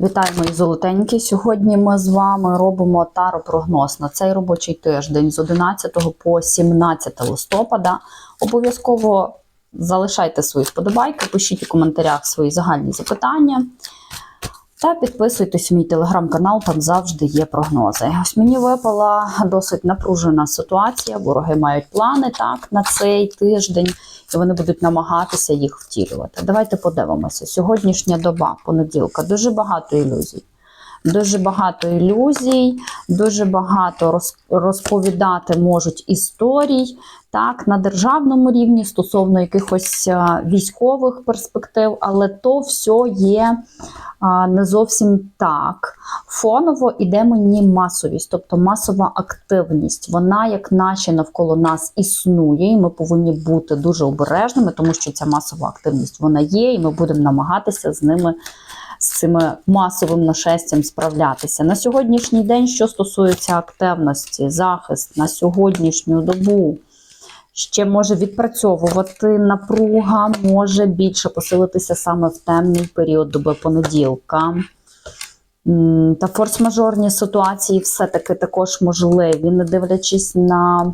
Вітаю, мої золотенькі. Сьогодні ми з вами робимо таро-прогноз на цей робочий тиждень з 11 по 17 листопада. Обов'язково залишайте свої вподобайки, пишіть у коментарях свої загальні запитання. Та підписуйтесь у мій телеграм-канал, там завжди є прогнози. Ось мені випала досить напружена ситуація. Вороги мають плани так на цей тиждень, і вони будуть намагатися їх втілювати. Давайте подивимося. Сьогоднішня доба, понеділка, дуже багато ілюзій. Дуже багато ілюзій, дуже багато розповідати можуть історій так на державному рівні стосовно якихось військових перспектив, але то все є не зовсім так. Фоново іде мені масовість, тобто масова активність. Вона, як наче навколо нас існує, і ми повинні бути дуже обережними, тому що ця масова активність вона є, і ми будемо намагатися з ними. З цими масовим нашестям справлятися на сьогоднішній день, що стосується активності, захист на сьогоднішню добу, ще може відпрацьовувати напруга, може більше посилитися саме в темний період доби понеділка. Та форс-мажорні ситуації все-таки також можливі, не дивлячись на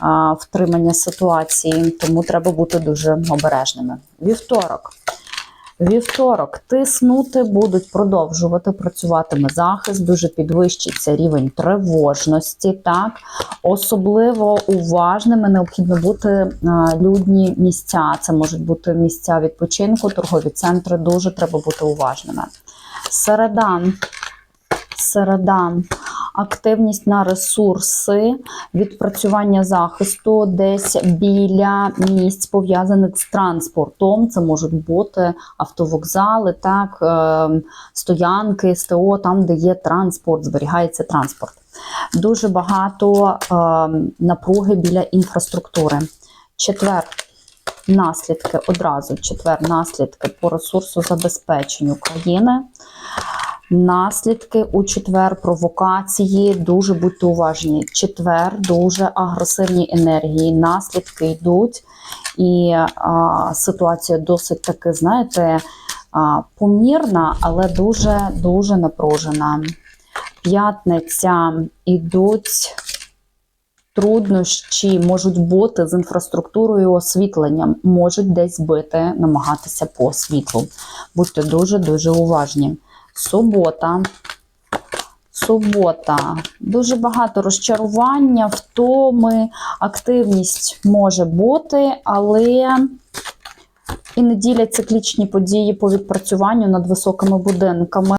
а, втримання ситуації, тому треба бути дуже обережними. Вівторок. Вівторок тиснути будуть продовжувати працюватиме захист, дуже підвищиться рівень тривожності. Так, особливо уважними необхідно бути а, людні місця. Це можуть бути місця відпочинку, торгові центри. Дуже треба бути уважними. Середа. Середа. Активність на ресурси, відпрацювання захисту десь біля місць пов'язаних з транспортом. Це можуть бути автовокзали, так, е, стоянки, СТО, там, де є транспорт, зберігається транспорт. Дуже багато е, напруги біля інфраструктури. Четвер. Наслідки одразу четвер наслідки по ресурсу забезпеченню країни. Наслідки у четвер провокації. Дуже будьте уважні. Четвер дуже агресивні енергії. Наслідки йдуть, і а, ситуація досить таки, знаєте, а, помірна, але дуже дуже напружена. П'ятниця ідуть. Труднощі можуть бути з інфраструктурою освітленням, можуть десь бити, намагатися по світлу. Будьте дуже-дуже уважні. Субота. Субота. Дуже багато розчарування, втоми, активність може бути, але і неділя циклічні події по відпрацюванню над високими будинками.